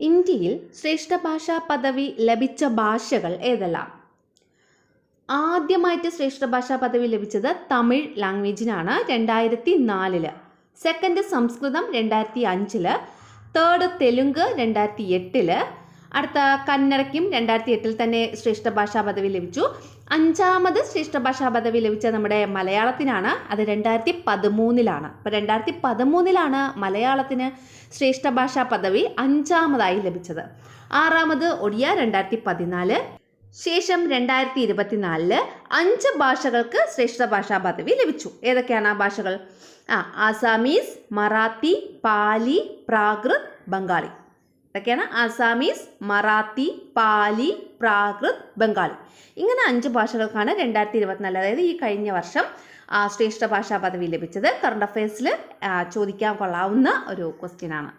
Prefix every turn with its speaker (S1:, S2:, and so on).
S1: ഇന്ത്യയിൽ ശ്രേഷ്ഠ ഭാഷാ പദവി ലഭിച്ച ഭാഷകൾ ഏതെല്ലാം? ആദ്യമായിട്ട് ശ്രേഷ്ഠ ഭാഷാ പദവി ലഭിച്ചത് തമിഴ് ലാംഗ്വേജിനാണ് രണ്ടായിരത്തി നാലിൽ സെക്കൻഡ് സംസ്കൃതം രണ്ടായിരത്തി അഞ്ചിൽ തേർഡ് തെലുങ്ക് രണ്ടായിരത്തി എട്ടിൽ അടുത്ത കന്നഡയ്ക്കും രണ്ടായിരത്തി എട്ടിൽ തന്നെ ശ്രേഷ്ഠ ഭാഷാ പദവി ലഭിച്ചു. അഞ്ചാമത് ശ്രേഷ്ഠ ഭാഷാ പദവി ലഭിച്ച നമ്മുടെ മലയാളത്തിനാണ്. അത് രണ്ടായിരത്തി പതിമൂന്നിലാണ് അപ്പോൾ രണ്ടായിരത്തി പതിമൂന്നിലാണ് മലയാളത്തിന് ശ്രേഷ്ഠ ഭാഷാ പദവി അഞ്ചാമതായി ലഭിച്ചത്. ആറാമത് ഒഡിയ രണ്ടായിരത്തി പതിനാല് ശേഷം രണ്ടായിരത്തി ഇരുപത്തിനാലിൽ അഞ്ച് ഭാഷകൾക്ക് ശ്രേഷ്ഠ ഭാഷാ പദവി ലഭിച്ചു. ഏതൊക്കെയാണ് ആ ഭാഷകൾ? ആ ആസാമീസ് മറാത്തി പാലി പ്രാകൃത് ബംഗാളി. ഇതൊക്കെയാണ് ആസാമീസ് മറാത്തി പാലി പ്രാകൃത് ബംഗാളി. ഇങ്ങനെ അഞ്ച് ഭാഷകൾക്കാണ് രണ്ടായിരത്തി ഇരുപത്തിനാല് അതായത് ഈ കഴിഞ്ഞ വർഷം ശ്രേഷ്ഠ ഭാഷാ പദവി ലഭിച്ചത്. കറണ്ട് അഫയേഴ്സിൽ ചോദിക്കാൻ കൊള്ളാവുന്ന ഒരു ക്വസ്റ്റ്യൻ ആണ്.